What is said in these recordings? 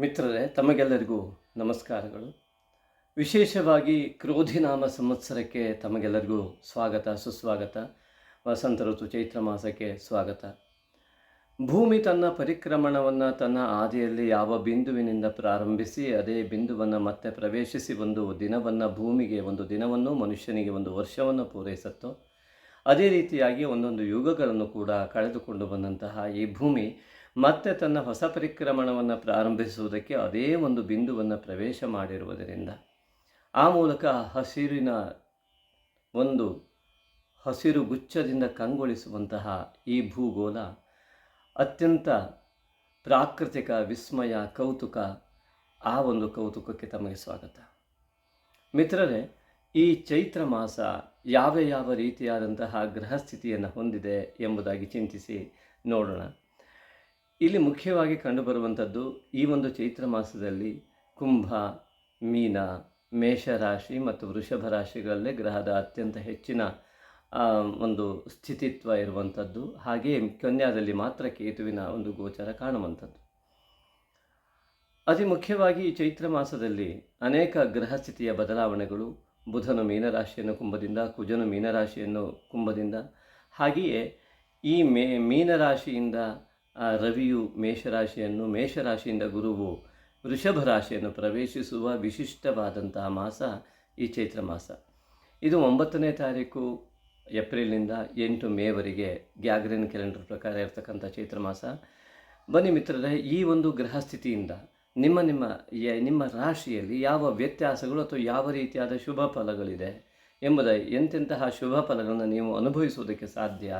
ಮಿತ್ರರೇ, ತಮಗೆಲ್ಲರಿಗೂ ನಮಸ್ಕಾರಗಳು. ವಿಶೇಷವಾಗಿ ಕ್ರೋಧಿನಾಮ ಸಂವತ್ಸರಕ್ಕೆ ತಮಗೆಲ್ಲರಿಗೂ ಸ್ವಾಗತ, ಸುಸ್ವಾಗತ. ವಸಂತ ಋತು, ಚೈತ್ರ ಮಾಸಕ್ಕೆ ಸ್ವಾಗತ. ಭೂಮಿ ತನ್ನ ಪರಿಕ್ರಮಣವನ್ನು ತನ್ನ ಆದಿಯಲ್ಲಿ ಯಾವ ಬಿಂದುವಿನಿಂದ ಪ್ರಾರಂಭಿಸಿ, ಅದೇ ಬಿಂದುವನ್ನು ಮತ್ತೆ ಪ್ರವೇಶಿಸಿ ಒಂದು ದಿನವನ್ನು, ಭೂಮಿಗೆ ಒಂದು ದಿನವನ್ನು, ಮನುಷ್ಯನಿಗೆ ಒಂದು ವರ್ಷವನ್ನು ಪೂರೈಸುತ್ತೋ, ಅದೇ ರೀತಿಯಾಗಿ ಒಂದೊಂದು ಯುಗಗಳನ್ನು ಕೂಡ ಕಳೆದುಕೊಂಡು ಬಂದಂತಹ ಈ ಭೂಮಿ ಮತ್ತೆ ತನ್ನ ಹೊಸ ಪರಿಕ್ರಮಣವನ್ನು ಪ್ರಾರಂಭಿಸುವುದಕ್ಕೆ ಅದೇ ಒಂದು ಬಿಂದುವನ್ನು ಪ್ರವೇಶ ಮಾಡಿರುವುದರಿಂದ ಆ ಮೂಲಕ ಹಸಿರಿನ ಒಂದು ಹಸಿರು ಗುಚ್ಛದಿಂದ ಕಂಗೊಳಿಸುವಂತಹ ಈ ಭೂಗೋಳ ಅತ್ಯಂತ ಪ್ರಾಕೃತಿಕ, ವಿಸ್ಮಯ, ಕೌತುಕ, ಆ ಒಂದು ಕೌತುಕಕ್ಕೆ ತಮಗೆ ಸ್ವಾಗತ. ಮಿತ್ರರೇ, ಈ ಚೈತ್ರ ಮಾಸ ಯಾವ ಯಾವ ರೀತಿಯಾದಂತಹ ಗ್ರಹಸ್ಥಿತಿಯನ್ನು ಹೊಂದಿದೆ ಎಂಬುದಾಗಿ ಚಿಂತಿಸಿ ನೋಡೋಣ. ಇಲ್ಲಿ ಮುಖ್ಯವಾಗಿ ಕಂಡುಬರುವಂಥದ್ದು ಈ ಒಂದು ಚೈತ್ರ ಮಾಸದಲ್ಲಿ ಕುಂಭ, ಮೀನ, ಮೇಷರಾಶಿ ಮತ್ತು ವೃಷಭ ರಾಶಿಗಳಲ್ಲೇ ಗ್ರಹದ ಅತ್ಯಂತ ಹೆಚ್ಚಿನ ಒಂದು ಸ್ಥಿತಿತ್ವ ಇರುವಂಥದ್ದು. ಹಾಗೆಯೇ ಕನ್ಯಾದಲ್ಲಿ ಮಾತ್ರ ಕೇತುವಿನ ಒಂದು ಗೋಚರ ಕಾಣುವಂಥದ್ದು. ಅತಿ ಮುಖ್ಯವಾಗಿ ಈ ಚೈತ್ರ ಮಾಸದಲ್ಲಿ ಅನೇಕ ಗ್ರಹ ಸ್ಥಿತಿಯ ಬದಲಾವಣೆಗಳು, ಬುಧನು ಮೀನರಾಶಿಯನ್ನು ಕುಂಭದಿಂದ, ಕುಜನು ಮೀನರಾಶಿಯನ್ನು ಕುಂಭದಿಂದ. ಹಾಗೆಯೇ ಈ ಮೇ, ಮೀನರಾಶಿಯಿಂದ ಆ, ರವಿಯು ಮೇಷರಾಶಿಯನ್ನು ಮೇಷರಾಶಿಯಿಂದ ಗುರುವು ವೃಷಭ ರಾಶಿಯನ್ನು ಪ್ರವೇಶಿಸುವ ವಿಶಿಷ್ಟವಾದಂತಹ ಮಾಸ ಈ ಚೈತ್ರ ಮಾಸ. ಇದು ಒಂಬತ್ತನೇ ತಾರೀಕು ಏಪ್ರಿಲ್ನಿಂದ ಎಂಟು ಮೇವರೆಗೆ ಗ್ಯಾಗ್ರಿನ್ ಕ್ಯಾಲೆಂಡರ್ ಪ್ರಕಾರ ಇರತಕ್ಕಂಥ ಚೈತ್ರ ಮಾಸ. ಬನ್ನಿ ಮಿತ್ರರೇ ಈ ಒಂದು ಗ್ರಹ ಸ್ಥಿತಿಯಿಂದ ನಿಮ್ಮ ನಿಮ್ಮ ನಿಮ್ಮ ರಾಶಿಯಲ್ಲಿ ಯಾವ ವ್ಯತ್ಯಾಸಗಳು ಅಥವಾ ಯಾವ ರೀತಿಯಾದ ಶುಭ ಫಲಗಳಿದೆ ಎಂಬುದ ಎಂತೆಂತಹ ಶುಭ ಫಲಗಳನ್ನು ನೀವು ಅನುಭವಿಸುವುದಕ್ಕೆ ಸಾಧ್ಯ?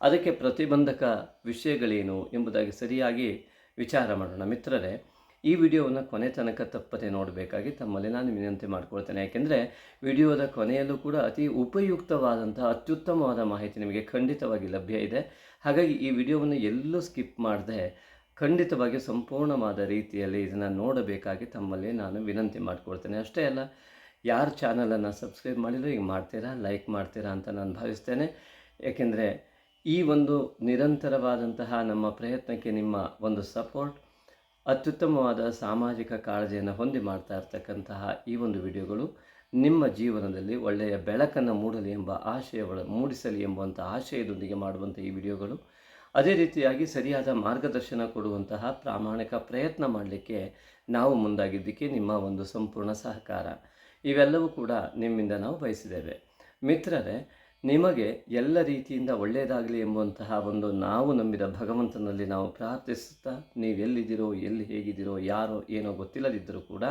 ಅದಕ್ಕೆ ಪ್ರತಿಬಂಧಕ ವಿಷಯಗಳೇನು ಎಂಬುದಾಗಿ ಸರಿಯಾಗಿ ವಿಚಾರ ಮಾಡೋಣ. ಮಿತ್ರರೇ, ಈ ವಿಡಿಯೋವನ್ನು ಕೊನೆ ತನಕ ತಪ್ಪದೆ ನೋಡಬೇಕಾಗಿ ತಮ್ಮಲ್ಲಿ ನಾನು ವಿನಂತಿ ಮಾಡಿಕೊಳ್ತೇನೆ. ಯಾಕೆಂದರೆ, ವಿಡಿಯೋದ ಕೊನೆಯಲ್ಲೂ ಕೂಡ ಅತಿ ಉಪಯುಕ್ತವಾದಂತಹ ಅತ್ಯುತ್ತಮವಾದ ಮಾಹಿತಿ ನಿಮಗೆ ಖಂಡಿತವಾಗಿ ಲಭ್ಯ ಇದೆ. ಹಾಗಾಗಿ ಈ ವಿಡಿಯೋವನ್ನು ಎಲ್ಲೂ ಸ್ಕಿಪ್ ಮಾಡದೆ ಖಂಡಿತವಾಗಿ ಸಂಪೂರ್ಣವಾದ ರೀತಿಯಲ್ಲಿ ಇದನ್ನು ನೋಡಬೇಕಾಗಿ ತಮ್ಮಲ್ಲಿ ನಾನು ವಿನಂತಿ ಮಾಡಿಕೊಳ್ತೇನೆ. ಅಷ್ಟೇ ಅಲ್ಲ, ಯಾರು ಚಾನಲನ್ನು ಸಬ್ಸ್ಕ್ರೈಬ್ ಮಾಡಿದ್ರು ಈಗ ಮಾಡ್ತೀರಾ ಲೈಕ್ ಮಾಡ್ತೀರಾ ಅಂತ ನಾನು ಭಾವಿಸ್ತೇನೆ. ಏಕೆಂದರೆ ಈ ಒಂದು ನಿರಂತರವಾದಂತಹ ನಮ್ಮ ಪ್ರಯತ್ನಕ್ಕೆ ನಿಮ್ಮ ಒಂದು ಸಪೋರ್ಟ್, ಅತ್ಯುತ್ತಮವಾದ ಸಾಮಾಜಿಕ ಕಾಳಜಿಯನ್ನು ಹೊಂದಿ ಮಾಡ್ತಾ ಇರ್ತಕ್ಕಂತಹ ಈ ಒಂದು ವಿಡಿಯೋಗಳು ನಿಮ್ಮ ಜೀವನದಲ್ಲಿ ಒಳ್ಳೆಯ ಬೆಳಕನ್ನು ಮೂಡಲಿ ಎಂಬ ಆಶಯ ಮೂಡಿಸಲಿ ಎಂಬುವಂಥ ಆಶಯದೊಂದಿಗೆ ಮಾಡುವಂಥ ಈ ವಿಡಿಯೋಗಳು. ಅದೇ ರೀತಿಯಾಗಿ ಸರಿಯಾದ ಮಾರ್ಗದರ್ಶನ ಕೊಡುವಂತಹ ಪ್ರಾಮಾಣಿಕ ಪ್ರಯತ್ನ ಮಾಡಲಿಕ್ಕೆ ನಾವು ಮುಂದಾಗಿದ್ದಕ್ಕೆ ನಿಮ್ಮ ಒಂದು ಸಂಪೂರ್ಣ ಸಹಕಾರ. ಇವೆಲ್ಲವೂ ಕೂಡ ನಿಮ್ಮಿಂದ ನಾವು ಬಯಸಿದ್ದೇವೆ. ಮಿತ್ರರೇ ನಿಮಗೆ ಎಲ್ಲ ರೀತಿಯಿಂದ ಒಳ್ಳೆಯದಾಗಲಿ ಎಂಬಂತಹ ಒಂದು ನಾವು ನಂಬಿದ ಭಗವಂತನಲ್ಲಿ ನಾವು ಪ್ರಾರ್ಥಿಸುತ್ತಾ ನೀವು ಎಲ್ಲಿದ್ದೀರೋ, ಎಲ್ಲಿ ಹೇಗಿದ್ದೀರೋ, ಯಾರೋ, ಏನೋ ಗೊತ್ತಿಲ್ಲದಿದ್ದರೂ ಕೂಡ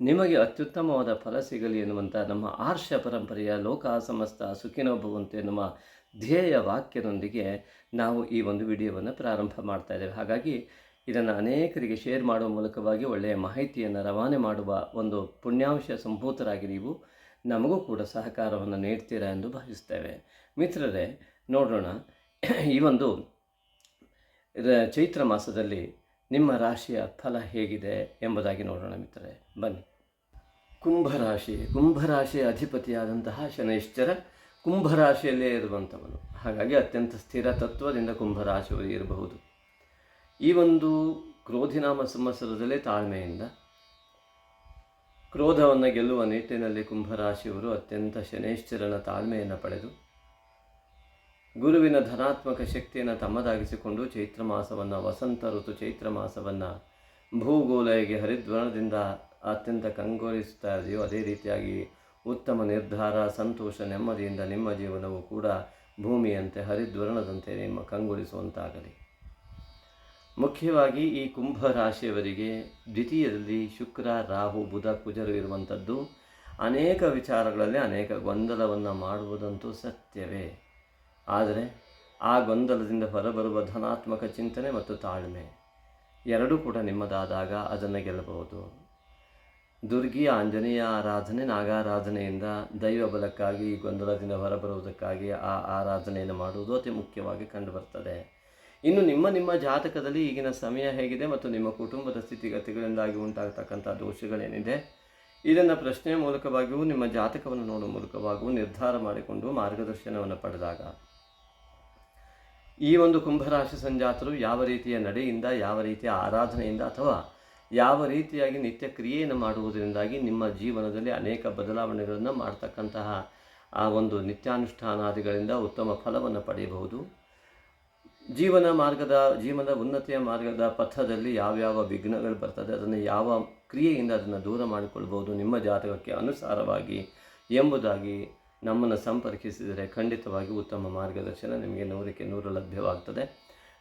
ನಿಮಗೆ ಅತ್ಯುತ್ತಮವಾದ ಫಲ ಸಿಗಲಿ ಎನ್ನುವಂಥ ನಮ್ಮ ಆರ್ಷ ಪರಂಪರೆಯ ಲೋಕ ಸಮಸ್ತ ಸುಖಿನೋ ನಮ್ಮ ಧ್ಯೇಯ ವಾಕ್ಯದೊಂದಿಗೆ ನಾವು ಈ ಒಂದು ವಿಡಿಯೋವನ್ನು ಪ್ರಾರಂಭ ಮಾಡ್ತಾ ಇದ್ದೇವೆ. ಹಾಗಾಗಿ ಇದನ್ನು ಅನೇಕರಿಗೆ ಶೇರ್ ಮಾಡುವ ಮೂಲಕವಾಗಿ ಒಳ್ಳೆಯ ಮಾಹಿತಿಯನ್ನು ರವಾನೆ ಮಾಡುವ ಒಂದು ಪುಣ್ಯಾಂಶ ಸಂಭೂತರಾಗಿ ನೀವು ನಮಗೂ ಕೂಡ ಸಹಕಾರವನ್ನು ನೀಡ್ತೀರಾ ಎಂದು ಭಾವಿಸ್ತೇವೆ. ಮಿತ್ರರೇ, ನೋಡೋಣ. ಈ ಒಂದು ಚೈತ್ರ ಮಾಸದಲ್ಲಿ ನಿಮ್ಮ ರಾಶಿಯ ಫಲ ಹೇಗಿದೆ ಎಂಬುದಾಗಿ ನೋಡೋಣ ಮಿತ್ರರೇ. ಬನ್ನಿ. ಕುಂಭರಾಶಿ. ಕುಂಭರಾಶಿಯ ಅಧಿಪತಿಯಾದಂತಹ ಶನೈಶ್ಚರ ಕುಂಭರಾಶಿಯಲ್ಲೇ ಇರುವಂಥವನು. ಹಾಗಾಗಿ ಅತ್ಯಂತ ಸ್ಥಿರ ತತ್ವದಿಂದ ಕುಂಭರಾಶಿಯವರು ಇರಬಹುದು. ಈ ಒಂದು ಕ್ರೋಧಿನಾಮ ಸಂವತ್ಸರದಲ್ಲೇ ತಾಳ್ಮೆಯಿಂದ ಕ್ರೋಧವನ್ನು ಗೆಲ್ಲುವ ನಿಟ್ಟಿನಲ್ಲಿ ಕುಂಭರಾಶಿಯವರು ಅತ್ಯಂತ ಶನೇಶ್ಚರನ ತಾಳ್ಮೆಯನ್ನು ಪಡೆದು, ಗುರುವಿನ ಧನಾತ್ಮಕ ಶಕ್ತಿಯನ್ನು ತಮ್ಮದಾಗಿಸಿಕೊಂಡು ಚೈತ್ರ ಮಾಸವನ್ನು, ವಸಂತ ಋತು ಚೈತ್ರ ಮಾಸವನ್ನು ಭೂಗೋಲಗೆ ಹರಿದ್ವರ್ಣದಿಂದ ಅತ್ಯಂತ ಕಂಗೊಳಿಸ್ತಾ ಇದೆಯೋ ಅದೇ ರೀತಿಯಾಗಿ ಉತ್ತಮ ನಿರ್ಧಾರ, ಸಂತೋಷ, ನೆಮ್ಮದಿಯಿಂದ ನಿಮ್ಮ ಜೀವನವು ಕೂಡ ಭೂಮಿಯಂತೆ ಹರಿದ್ವರ್ಣದಂತೆ ನಿಮ್ಮ ಕಂಗೊಳಿಸುವಂತಾಗಲಿ. ಮುಖ್ಯವಾಗಿ ಈ ಕುಂಭ ರಾಶಿಯವರಿಗೆ ದ್ವಿತೀಯದಲ್ಲಿ ಶುಕ್ರ, ರಾಹು, ಬುಧ, ಕುಜರು ಇರುವಂಥದ್ದು ಅನೇಕ ವಿಚಾರಗಳಲ್ಲಿ ಅನೇಕ ಗೊಂದಲವನ್ನು ಮಾಡುವುದಂತೂ ಸತ್ಯವೇ. ಆದರೆ ಆ ಗೊಂದಲದಿಂದ ಹೊರಬರುವ ಧನಾತ್ಮಕ ಚಿಂತನೆ ಮತ್ತು ತಾಳ್ಮೆ ಎರಡೂ ಕೂಡ ನಿಮ್ಮದಾದಾಗ ಅದನ್ನು ಗೆಲ್ಲಬಹುದು. ದುರ್ಗಿ ಆಂಜನೇಯ ಆರಾಧನೆ, ನಾಗಾರಾಧನೆಯಿಂದ ದೈವ ಬಲಕ್ಕಾಗಿ ಈ ಗೊಂದಲದಿಂದ ಹೊರಬರುವುದಕ್ಕಾಗಿ ಆ ಆರಾಧನೆಯನ್ನು ಮಾಡುವುದು ಅತಿ ಮುಖ್ಯವಾಗಿ ಕಂಡುಬರ್ತದೆ. ಇನ್ನು ನಿಮ್ಮ ನಿಮ್ಮ ಜಾತಕದಲ್ಲಿ ಈಗಿನ ಸಮಯ ಹೇಗಿದೆ ಮತ್ತು ನಿಮ್ಮ ಕುಟುಂಬದ ಸ್ಥಿತಿಗತಿಗಳಿಂದಾಗಿ ಉಂಟಾಗತಕ್ಕಂಥ ದೋಷಗಳೇನಿದೆ? ಇದನ್ನು ಪ್ರಶ್ನೆಯ ಮೂಲಕವಾಗಿಯೂ ನಿಮ್ಮ ಜಾತಕವನ್ನು ನೋಡುವ ಮೂಲಕವಾಗಿಯೂ ನಿರ್ಧಾರ ಮಾಡಿಕೊಂಡು ಮಾರ್ಗದರ್ಶನವನ್ನು ಪಡೆದಾಗ ಈ ಒಂದು ಕುಂಭರಾಶಿ ಸಂಜಾತರು ಯಾವ ರೀತಿಯ ನಡೆಯಿಂದ, ಯಾವ ರೀತಿಯ ಆರಾಧನೆಯಿಂದ ಅಥವಾ ಯಾವ ರೀತಿಯಾಗಿ ನಿತ್ಯ ಕ್ರಿಯೆಯನ್ನು ಮಾಡುವುದರಿಂದಾಗಿ ನಿಮ್ಮ ಜೀವನದಲ್ಲಿ ಅನೇಕ ಬದಲಾವಣೆಗಳನ್ನು ಮಾಡ್ತಕ್ಕಂತಹ ಆ ಒಂದು ನಿತ್ಯಾನುಷ್ಠಾನಾದಿಗಳಿಂದ ಉತ್ತಮ ಫಲವನ್ನು ಪಡೆಯಬಹುದು? ಜೀವನ ಮಾರ್ಗದ, ಜೀವನದ ಉನ್ನತಿಯ ಮಾರ್ಗದ ಪಥದಲ್ಲಿ ಯಾವ್ಯಾವ ವಿಘ್ನಗಳು ಬರ್ತದೆ, ಅದನ್ನು ಯಾವ ಕ್ರಿಯೆಯಿಂದ ಅದನ್ನು ದೂರ ಮಾಡಿಕೊಳ್ಬೋದು ನಿಮ್ಮ ಜಾತಕಕ್ಕೆ ಅನುಸಾರವಾಗಿ ಎಂಬುದಾಗಿ ನಮ್ಮನ್ನು ಸಂಪರ್ಕಿಸಿದರೆ ಖಂಡಿತವಾಗಿ ಉತ್ತಮ ಮಾರ್ಗದರ್ಶನ ನಿಮಗೆ ನೂರಕ್ಕೆ ನೂರು ಲಭ್ಯವಾಗ್ತದೆ.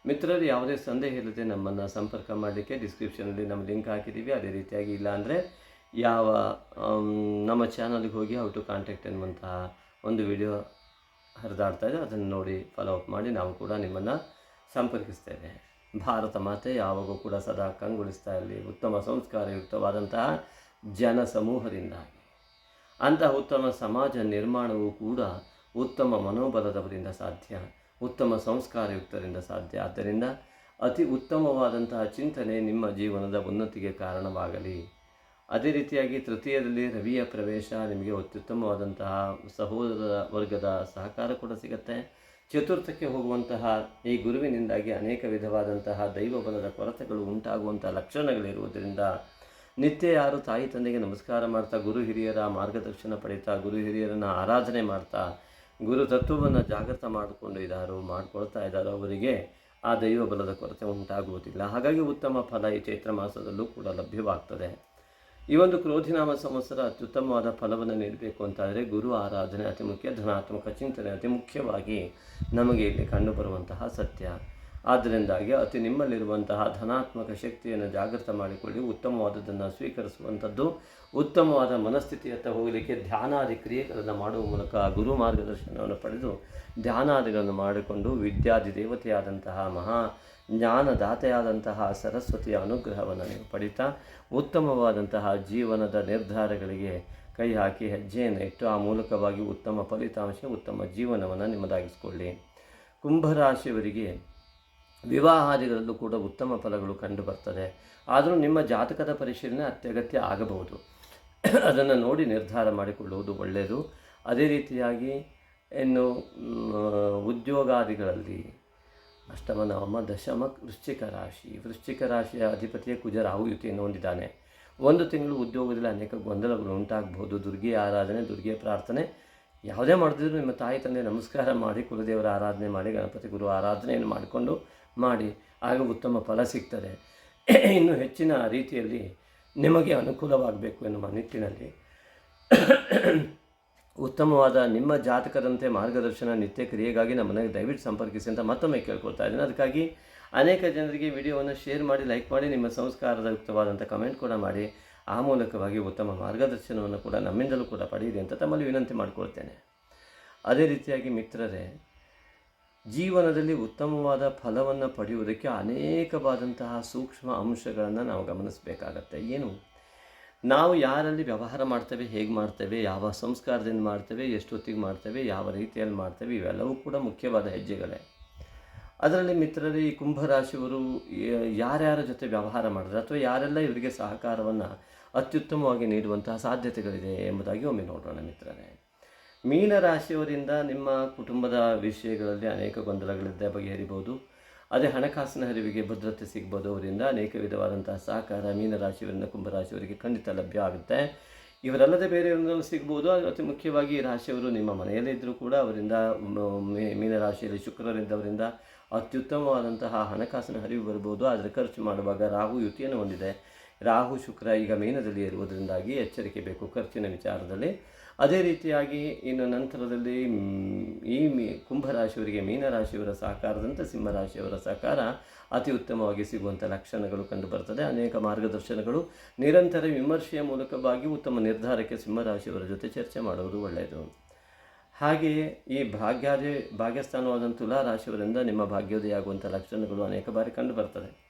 ಮಿತ್ರರು, ಯಾವುದೇ ಸಂದೇಹ ಇಲ್ಲದೆ ನಮ್ಮನ್ನು ಸಂಪರ್ಕ ಮಾಡಲಿಕ್ಕೆ ಡಿಸ್ಕ್ರಿಪ್ಷನಲ್ಲಿ ನಮ್ಮ ಲಿಂಕ್ ಹಾಕಿದ್ದೀವಿ. ಅದೇ ರೀತಿಯಾಗಿ ಇಲ್ಲ ಅಂದರೆ ಯಾವ ನಮ್ಮ ಚಾನಲ್ಗೆ ಹೋಗಿ ಹೌ ಟು ಕಾಂಟ್ಯಾಕ್ಟ್ ಎನ್ನುವಂತಹ ಒಂದು ವಿಡಿಯೋ ಹರಿದಾಡ್ತಾ ಇದೆ. ಅದನ್ನು ನೋಡಿ ಫಾಲೋ ಅಪ್ ಮಾಡಿ ನಾವು ಕೂಡ ನಿಮ್ಮನ್ನು ಸಂಪರ್ಕಿಸ್ತೇವೆ ಭಾರತ ಮಾತೆ ಯಾವಾಗೂ ಕೂಡ ಸದಾ ಕಂಗೊಳಿಸ್ತಾ ಇರಲಿ. ಉತ್ತಮ ಸಂಸ್ಕಾರಯುಕ್ತವಾದಂತಹ ಜನ ಸಮೂಹದಿಂದಾಗಿ ಅಂತಹ ಉತ್ತಮ ಸಮಾಜ ನಿರ್ಮಾಣವೂ ಕೂಡ ಉತ್ತಮ ಮನೋಬಲದವರಿಂದ ಸಾಧ್ಯ, ಉತ್ತಮ ಸಂಸ್ಕಾರಯುಕ್ತರಿಂದ ಸಾಧ್ಯ. ಆದ್ದರಿಂದ ಅತಿ ಉತ್ತಮವಾದಂತಹ ಚಿಂತನೆ ನಿಮ್ಮ ಜೀವನದ ಉನ್ನತಿಗೆ ಕಾರಣವಾಗಲಿ. ಅದೇ ರೀತಿಯಾಗಿ ತೃತೀಯದಲ್ಲಿ ರವಿಯ ಪ್ರವೇಶ ನಿಮಗೆ ಅತ್ಯುತ್ತಮವಾದಂತಹ ಸಹೋದರ ವರ್ಗದ ಸಹಕಾರ ಕೂಡ ಸಿಗುತ್ತೆ. ಚತುರ್ಥಕ್ಕೆ ಹೋಗುವಂತಹ ಈ ಗುರುವಿನಿಂದಾಗಿ ಅನೇಕ ವಿಧವಾದಂತಹ ದೈವ ಬಲದ ಕೊರತೆಗಳು ಉಂಟಾಗುವಂಥ ಲಕ್ಷಣಗಳಿರುವುದರಿಂದ ನಿತ್ಯ ಯಾರು ತಾಯಿ ತಂದೆಗೆ ನಮಸ್ಕಾರ ಮಾಡ್ತಾ ಗುರು ಹಿರಿಯರ ಮಾರ್ಗದರ್ಶನ ಪಡೀತಾ, ಗುರು ಹಿರಿಯರನ್ನು ಆರಾಧನೆ ಮಾಡ್ತಾ, ಗುರು ತತ್ವವನ್ನು ಜಾಗೃತ ಮಾಡಿಕೊಂಡು ಇದ್ದಾರೋ ಮಾಡಿಕೊಳ್ತಾ ಇದ್ದಾರೋ ಅವರಿಗೆ ಆ ದೈವ ಬಲದ ಕೊರತೆ ಉಂಟಾಗುವುದಿಲ್ಲ. ಹಾಗಾಗಿ ಉತ್ತಮ ಫಲ ಈ ಚೈತ್ರ ಮಾಸದಲ್ಲೂ ಕೂಡ ಲಭ್ಯವಾಗ್ತದೆ. ಈ ಒಂದು ಕ್ರೋಧಿನಾಮ ಸಂವತ್ಸರ ಅತ್ಯುತ್ತಮವಾದ ಫಲವನ್ನು ನೀಡಬೇಕು ಅಂತಾದರೆ ಗುರು ಆರಾಧನೆ ಅತಿ ಮುಖ್ಯ, ಧನಾತ್ಮಕ ಚಿಂತನೆ ಅತಿ ಮುಖ್ಯವಾಗಿ ನಮಗೆ ಇಲ್ಲಿ ಕಂಡುಬರುವಂತಹ ಸತ್ಯ. ಆದ್ದರಿಂದಾಗಿ ಅತಿ ನಿಮ್ಮಲ್ಲಿರುವಂತಹ ಧನಾತ್ಮಕ ಶಕ್ತಿಯನ್ನು ಜಾಗೃತ ಮಾಡಿಕೊಳ್ಳಿ, ಉತ್ತಮವಾದದ್ದನ್ನು ಸ್ವೀಕರಿಸುವಂಥದ್ದು, ಉತ್ತಮವಾದ ಮನಸ್ಥಿತಿಯತ್ತ ಹೋಗಲಿಕ್ಕೆ ಧ್ಯಾನಾದಿ ಕ್ರಿಯೆಗಳನ್ನು ಮಾಡುವ ಮೂಲಕ ಗುರು ಮಾರ್ಗದರ್ಶನವನ್ನು ಪಡೆದು ಧ್ಯಾನಾದಿಗಳನ್ನು ಮಾಡಿಕೊಂಡು ವಿದ್ಯಾದಿ ದೇವತೆಯಾದಂತಹ ಮಹಾ ಜ್ಞಾನದಾತೆಯಾದಂತಹ ಸರಸ್ವತಿಯ ಅನುಗ್ರಹವನ್ನು ನೀವು ಪಡಿತಾ ಉತ್ತಮವಾದಂತಹ ಜೀವನದ ನಿರ್ಧಾರಗಳಿಗೆ ಕೈ ಹಾಕಿ ಹೆಜ್ಜೆಯನ್ನು ಇಟ್ಟು ಆ ಮೂಲಕವಾಗಿ ಉತ್ತಮ ಫಲಿತಾಂಶ, ಉತ್ತಮ ಜೀವನವನ್ನು ನಿಮ್ಮದಾಗಿಸಿಕೊಳ್ಳಿ. ಕುಂಭರಾಶಿಯವರಿಗೆ ವಿವಾಹಾದಿಗಳಲ್ಲೂ ಕೂಡ ಉತ್ತಮ ಫಲಗಳು ಕಂಡು ಬರ್ತದೆ. ಆದರೂ ನಿಮ್ಮ ಜಾತಕದ ಪರಿಶೀಲನೆ ಅತ್ಯಗತ್ಯ ಆಗಬಹುದು. ಅದನ್ನು ನೋಡಿ ನಿರ್ಧಾರ ಮಾಡಿಕೊಳ್ಳುವುದು ಒಳ್ಳೆಯದು. ಅದೇ ರೀತಿಯಾಗಿ ಇನ್ನು ಉದ್ಯೋಗಾದಿಗಳಲ್ಲಿ ಅಷ್ಟಮ ನವಮ ದಶಮ ವೃಶ್ಚಿಕ ರಾಶಿ. ವೃಶ್ಚಿಕ ರಾಶಿಯ ಅಧಿಪತಿಯ ಕುಜ ರಾಹು ಹೊಂದಿದ್ದಾನೆ ಒಂದು ತಿಂಗಳು ಉದ್ಯೋಗದಲ್ಲಿ ಅನೇಕ ಗೊಂದಲಗಳು ಉಂಟಾಗಬಹುದು. ದುರ್ಗೆಯ ಆರಾಧನೆ, ದುರ್ಗೆಯ ಪ್ರಾರ್ಥನೆ ಯಾವುದೇ ಮಾಡಿದ್ರು ನಿಮ್ಮ ತಾಯಿ, ತಂದೆ ನಮಸ್ಕಾರ ಮಾಡಿ ಕುಲದೇವರ ಆರಾಧನೆ ಮಾಡಿ, ಗಣಪತಿ ಗುರು ಆರಾಧನೆಯನ್ನು ಮಾಡಿಕೊಂಡು ಮಾಡಿ, ಆಗ ಉತ್ತಮ ಫಲ ಸಿಗ್ತದೆ. ಇನ್ನು ಹೆಚ್ಚಿನ ರೀತಿಯಲ್ಲಿ ನಿಮಗೆ ಅನುಕೂಲವಾಗಬೇಕು ಎನ್ನುವ ನಿಟ್ಟಿನಲ್ಲಿ ಉತ್ತಮವಾದ ನಿಮ್ಮ ಜಾತಕದಂತೆ ಮಾರ್ಗದರ್ಶನ, ನಿತ್ಯ ಕ್ರಿಯೆಗಾಗಿ ನಮ್ಮನ್ನು ದಯವಿಟ್ಟು ಸಂಪರ್ಕಿಸಿ ಅಂತ ಮತ್ತೊಮ್ಮೆ ಕೇಳ್ಕೊಳ್ತಾ ಇದ್ದೀನಿ. ಅದಕ್ಕಾಗಿ ಅನೇಕ ಜನರಿಗೆ ವಿಡಿಯೋವನ್ನು ಶೇರ್ ಮಾಡಿ, ಲೈಕ್ ಮಾಡಿ, ನಿಮ್ಮ ಸಂಸ್ಕಾರದ ಯುಕ್ತವಾದಂಥ ಕಮೆಂಟ್ ಕೂಡ ಮಾಡಿ. ಆ ಮೂಲಕವಾಗಿ ಉತ್ತಮ ಮಾರ್ಗದರ್ಶನವನ್ನು ಕೂಡ ನಮ್ಮಿಂದಲೂ ಕೂಡ ಪಡೆಯಿರಿ ಅಂತ ತಮ್ಮಲ್ಲಿ ವಿನಂತಿ ಮಾಡಿಕೊಳ್ತೇನೆ. ಅದೇ ರೀತಿಯಾಗಿ ಮಿತ್ರರೇ, ಜೀವನದಲ್ಲಿ ಉತ್ತಮವಾದ ಫಲವನ್ನು ಪಡೆಯುವುದಕ್ಕೆ ಅನೇಕವಾದಂತಹ ಸೂಕ್ಷ್ಮ ಅಂಶಗಳನ್ನು ನಾವು ಗಮನಿಸಬೇಕಾಗತ್ತೆ. ಏನು? ನಾವು ಯಾರಲ್ಲಿ ವ್ಯವಹಾರ ಮಾಡ್ತೇವೆ, ಹೇಗೆ ಮಾಡ್ತೇವೆ, ಯಾವ ಸಂಸ್ಕಾರದಿಂದ ಮಾಡ್ತೇವೆ, ಎಷ್ಟೊತ್ತಿಗೆ ಮಾಡ್ತೇವೆ, ಯಾವ ರೀತಿಯಲ್ಲಿ ಮಾಡ್ತೇವೆ, ಇವೆಲ್ಲವೂ ಕೂಡ ಮುಖ್ಯವಾದ ಹೆಜ್ಜೆಗಳೇ. ಅದರಲ್ಲಿ ಮಿತ್ರರೇ, ಈ ಕುಂಭರಾಶಿಯವರು ಯಾರ್ಯಾರ ಜೊತೆ ವ್ಯವಹಾರ ಮಾಡಿದ್ರೆ ಅಥವಾ ಯಾರೆಲ್ಲ ಇವರಿಗೆ ಸಹಕಾರವನ್ನು ಅತ್ಯುತ್ತಮವಾಗಿ ನೀಡುವಂತಹ ಸಾಧ್ಯತೆಗಳಿದೆ ಎಂಬುದಾಗಿ ಒಮ್ಮೆ ನೋಡೋಣ ಮಿತ್ರರೇ. ಮೀನರಾಶಿಯವರಿಂದ ನಿಮ್ಮ ಕುಟುಂಬದ ವಿಷಯಗಳಲ್ಲಿ ಅನೇಕ ಗೊಂದಲಗಳಿದ್ದ ಬಗೆಹರಿಬೋದು ಅದೇ ಹಣಕಾಸಿನ ಹರಿವಿಗೆ ಭದ್ರತೆ ಸಿಗ್ಬೋದು. ಅವರಿಂದ ಅನೇಕ ವಿಧವಾದಂತಹ ಸಹಕಾರ, ಮೀನರಾಶಿಯವರಿಂದ ಕುಂಭರಾಶಿಯವರಿಗೆ ಖಂಡಿತ ಲಭ್ಯ ಆಗುತ್ತೆ. ಇವರಲ್ಲದೆ ಬೇರೆಯವರಿಂದಲೂ ಸಿಗ್ಬೋದು. ಅತಿ ಮುಖ್ಯವಾಗಿ ಈ ರಾಶಿಯವರು ನಿಮ್ಮ ಮನೆಯಲ್ಲೇ ಇದ್ದರೂ ಕೂಡ ಅವರಿಂದ ಮೀನರಾಶಿಯಲ್ಲಿ ಶುಕ್ರರಿದ್ದವರಿಂದ ಅತ್ಯುತ್ತಮವಾದಂತಹ ಹಣಕಾಸಿನ ಹರಿವು ಬರ್ಬೋದು. ಆದರೆ ಖರ್ಚು ಮಾಡುವಾಗ ರಾಹು ಯುತಿಯನ್ನು ಹೊಂದಿದೆ. ರಾಹು ಶುಕ್ರ ಈಗ ಮೀನದಲ್ಲಿ ಇರುವುದರಿಂದಾಗಿ ಎಚ್ಚರಿಕೆ ಬೇಕು ಖರ್ಚಿನ ವಿಚಾರದಲ್ಲಿ. ಅದೇ ರೀತಿಯಾಗಿ ಇನ್ನು ನಂತರದಲ್ಲಿ ಈ ಮೀ ಕುಂಭರಾಶಿಯವರಿಗೆ ಮೀನರಾಶಿಯವರ ಸಹಕಾರದಂತೆ ಸಿಂಹರಾಶಿಯವರ ಸಹಕಾರ ಅತಿ ಉತ್ತಮವಾಗಿ ಸಿಗುವಂಥ ಲಕ್ಷಣಗಳು ಕಂಡು ಬರ್ತದೆ. ಅನೇಕ ಮಾರ್ಗದರ್ಶನಗಳು ನಿರಂತರ ವಿಮರ್ಶೆಯ ಮೂಲಕವಾಗಿ ಉತ್ತಮ ನಿರ್ಧಾರಕ್ಕೆ ಸಿಂಹರಾಶಿಯವರ ಜೊತೆ ಚರ್ಚೆ ಮಾಡುವುದು ಒಳ್ಳೆಯದು. ಹಾಗೆಯೇ ಈ ಭಾಗ್ಯಾದಿ ಭಾಗ್ಯಸ್ಥಾನವಾದಂಥ ತುಲಾ ರಾಶಿಯವರಿಂದ ನಿಮ್ಮ ಭಾಗ್ಯೋದಯ ಆಗುವಂಥ ಲಕ್ಷಣಗಳು ಅನೇಕ ಬಾರಿ ಕಂಡು ಬರ್ತದೆ.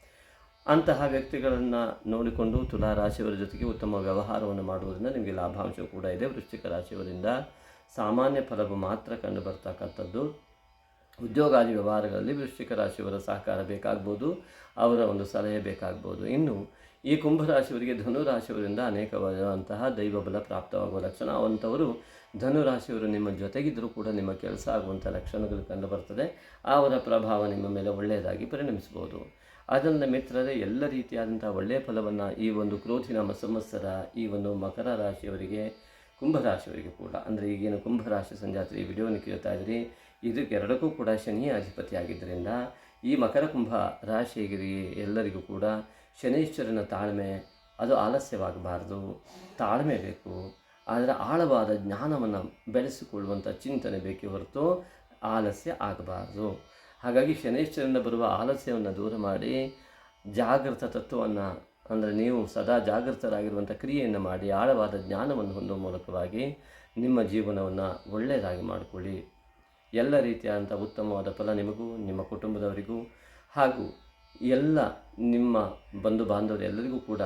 ಅಂತಹ ವ್ಯಕ್ತಿಗಳನ್ನು ನೋಡಿಕೊಂಡು ತುಲಾ ರಾಶಿಯವರ ಜೊತೆಗೆ ಉತ್ತಮ ವ್ಯವಹಾರವನ್ನು ಮಾಡುವುದರಿಂದ ನಿಮಗೆ ಲಾಭಾಂಶ ಕೂಡ ಇದೆ. ವೃಶ್ಚಿಕ ರಾಶಿಯವರಿಂದ ಸಾಮಾನ್ಯ ಫಲವು ಮಾತ್ರ ಕಂಡು ಬರ್ತಕ್ಕಂಥದ್ದು. ಉದ್ಯೋಗಾದಿ ವ್ಯವಹಾರಗಳಲ್ಲಿ ವೃಶ್ಚಿಕ ರಾಶಿಯವರ ಸಹಕಾರ ಬೇಕಾಗ್ಬೋದು, ಅವರ ಒಂದು ಸಲಹೆ ಬೇಕಾಗ್ಬೋದು. ಇನ್ನು ಈ ಕುಂಭರಾಶಿಯವರಿಗೆ ಧನು ಅನೇಕವಾದಂತಹ ಅನೇಕವಾದಂತಹ ದೈವಬಲ ಪ್ರಾಪ್ತವಾಗುವ ಲಕ್ಷಣ. ಅವಂಥವರು ಧನು ರಾಶಿಯವರು ನಿಮ್ಮ ಜೊತೆಗಿದ್ದರೂ ಕೂಡ ನಿಮ್ಮ ಕೆಲಸ ಆಗುವಂಥ ಲಕ್ಷಣಗಳು ಕಂಡುಬರ್ತದೆ ಅವರ ಪ್ರಭಾವ ನಿಮ್ಮ ಮೇಲೆ ಒಳ್ಳೆಯದಾಗಿ ಪರಿಣಮಿಸ್ಬೋದು ಅದರಿಂದ ಮಿತ್ರರೇ, ಎಲ್ಲ ರೀತಿಯಾದಂಥ ಒಳ್ಳೆಯ ಫಲವನ್ನು ಈ ಒಂದು ಕ್ರೋಧಿನ ಸಂವತ್ಸರ ಈ ಒಂದು ಮಕರ ರಾಶಿಯವರಿಗೆ ಕುಂಭರಾಶಿಯವರಿಗೆ ಕೂಡ, ಅಂದರೆ ಈಗೇನು ಕುಂಭರಾಶಿ ಸಂಜಾತ್ರಿ ಈ ವಿಡಿಯೋನ ಕೇಳ್ತಾ ಇದ್ದೀರಿ ಇದಕ್ಕೆ ಎರಡಕ್ಕೂ ಕೂಡ ಶನಿಯ ಅಧಿಪತಿ ಆಗಿದ್ದರಿಂದ ಈ ಮಕರ ಕುಂಭ ರಾಶಿಯಾಗಿರಿ ಎಲ್ಲರಿಗೂ ಕೂಡ ಶನೀಶ್ವರನ ತಾಳ್ಮೆ, ಅದು ಆಲಸ್ಯವಾಗಬಾರ್ದು, ತಾಳ್ಮೆ ಬೇಕು ಆದರೆ ಆಳವಾದ ಜ್ಞಾನವನ್ನು ಬೆಳೆಸಿಕೊಳ್ಳುವಂಥ ಚಿಂತನೆ ಬೇಕೇ ಹೊರತು ಆಲಸ್ಯ ಆಗಬಾರ್ದು. ಹಾಗಾಗಿ ಶನೈಶ್ವರನ ಬರುವ ಆಲಸ್ಯವನ್ನು ದೂರ ಮಾಡಿ ಜಾಗೃತ ತತ್ವವನ್ನು, ಅಂದರೆ ನೀವು ಸದಾ ಜಾಗೃತರಾಗಿರುವಂಥ ಕ್ರಿಯೆಯನ್ನು ಮಾಡಿ ಆಳವಾದ ಜ್ಞಾನವನ್ನು ಹೊಂದುವ ಮೂಲಕವಾಗಿ ನಿಮ್ಮ ಜೀವನವನ್ನು ಒಳ್ಳೆಯದಾಗಿ ಮಾಡಿಕೊಳ್ಳಿ. ಎಲ್ಲ ರೀತಿಯಾದಂಥ ಉತ್ತಮವಾದ ಫಲ ನಿಮಗೂ, ನಿಮ್ಮ ಕುಟುಂಬದವರಿಗೂ ಹಾಗೂ ಎಲ್ಲ ನಿಮ್ಮ ಬಂಧು ಬಾಂಧವರು ಎಲ್ಲರಿಗೂ ಕೂಡ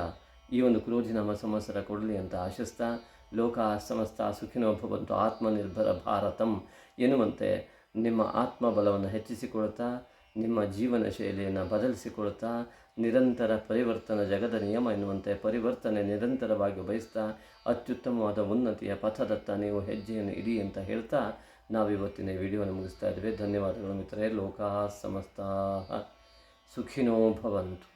ಈ ಒಂದು ಕ್ರೋಧಿನಾಮ ಸಂವತ್ಸರ ಕೊಡಲಿ ಅಂತ ಆಶಿಸ್ತಾ ಲೋಕ ಸಮಸ್ತ ಸುಖಿನೋಭವಂತು, ಆತ್ಮನಿರ್ಭರ ಭಾರತಂ ಎನ್ನುವಂತೆ ನಿಮ್ಮ ಆತ್ಮಬಲವನ್ನು ಹೆಚ್ಚಿಸಿಕೊಳ್ತಾ ನಿಮ್ಮ ಜೀವನ ಶೈಲಿಯನ್ನು ಬದಲಿಸಿಕೊಳ್ತಾ ನಿರಂತರ ಪರಿವರ್ತನ ಜಗದ ನಿಯಮ ಎನ್ನುವಂತೆ ಪರಿವರ್ತನೆ ನಿರಂತರವಾಗಿ ಬಯಸ್ತಾ, ಅತ್ಯುತ್ತಮವಾದ ಉನ್ನತಿಯ ಪಥದತ್ತ ನೀವು ಹೆಜ್ಜೆಯನ್ನು ಇಡಿ ಅಂತ ಹೇಳ್ತಾ ನಾವು ಇವತ್ತಿನ ವಿಡಿಯೋನ ಮುಗಿಸ್ತಾ ಇದ್ದೇವೆ. ಧನ್ಯವಾದಗಳು ಮಿತ್ರರೇ. ಲೋಕ ಸಮಸ್ತ ಸುಖಿನೋ ಭವಂತು.